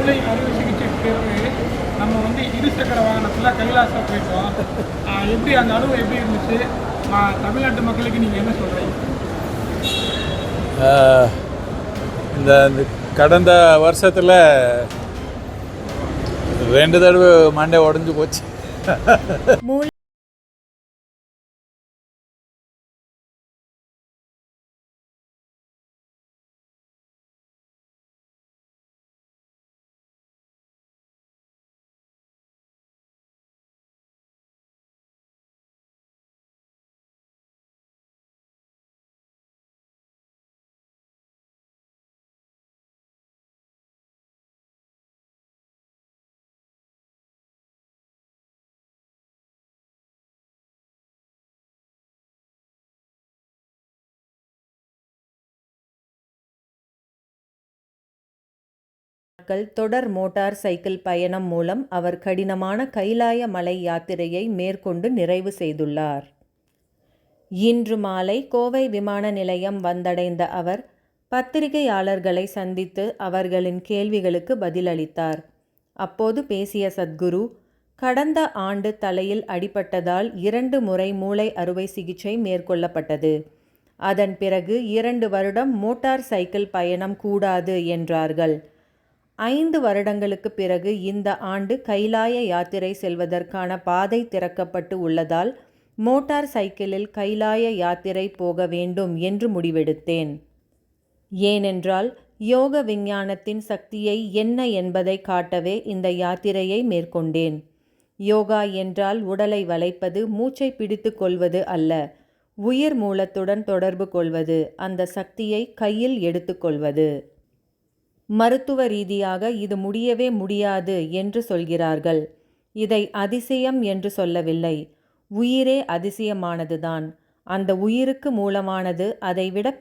மூளை அறுவை சிகிச்சை பிறகு நம்ம வந்து இருசக்கர வாகனத்தில் கைலாசா போயிட்டோம். எப்படி அந்த அனுபவம் எப்படி இருந்துச்சு? தமிழ்நாட்டு மக்களுக்கு நீங்கள் என்ன சொல்கிறீங்க இந்த கடந்த வருஷத்தில் ரெண்டு தடவை மண்டை உடஞ்சி போச்சு. நாட்கள் தொடர் மோட்டார் சைக்கிள் பயணம் மூலம் அவர் கடினமான கைலாய மலை யாத்திரையை மேற்கொண்டு நிறைவு செய்துள்ளார். இன்று மாலை கோவை விமான நிலையம் வந்தடைந்த அவர் பத்திரிகையாளர்களை சந்தித்து அவர்களின் கேள்விகளுக்கு பதிலளித்தார். அப்போது பேசிய சத்குரு கடந்த ஆண்டு தலையில் அடிபட்டதால் இரண்டு முறை மூளை அறுவை சிகிச்சை மேற்கொள்ளப்பட்டது. அதன் பிறகு இரண்டு வருடம் மோட்டார் சைக்கிள் பயணம் கூடாது என்றார்கள். ஐந்து வருடங்களுக்கு பிறகு இந்த ஆண்டு கைலாய யாத்திரை செல்வதற்கான பாதை திறக்கப்பட்டு உள்ளதால் மோட்டார் சைக்கிளில் கைலாய யாத்திரை போக வேண்டும் என்று முடிவெடுத்தேன். ஏனென்றால் யோக விஞ்ஞானத்தின் சக்தியை என்ன என்பதை காட்டவே இந்த யாத்திரையை மேற்கொண்டேன். யோகா என்றால் உடலை வளைப்பது மூச்சை பிடித்து கொள்வது அல்ல உயிர் மூலத்துடன் தொடர்பு கொள்வது அந்த சக்தியை கையில் எடுத்துக்கொள்வது மருத்துவ ரீதியாக இது முடியவே முடியாது என்று சொல்கிறார்கள். இதை அதிசயம் என்று சொல்லவில்லை. உயிரே அதிசயமானதுதான். அந்த உயிருக்கு மூலமானது அதைவிட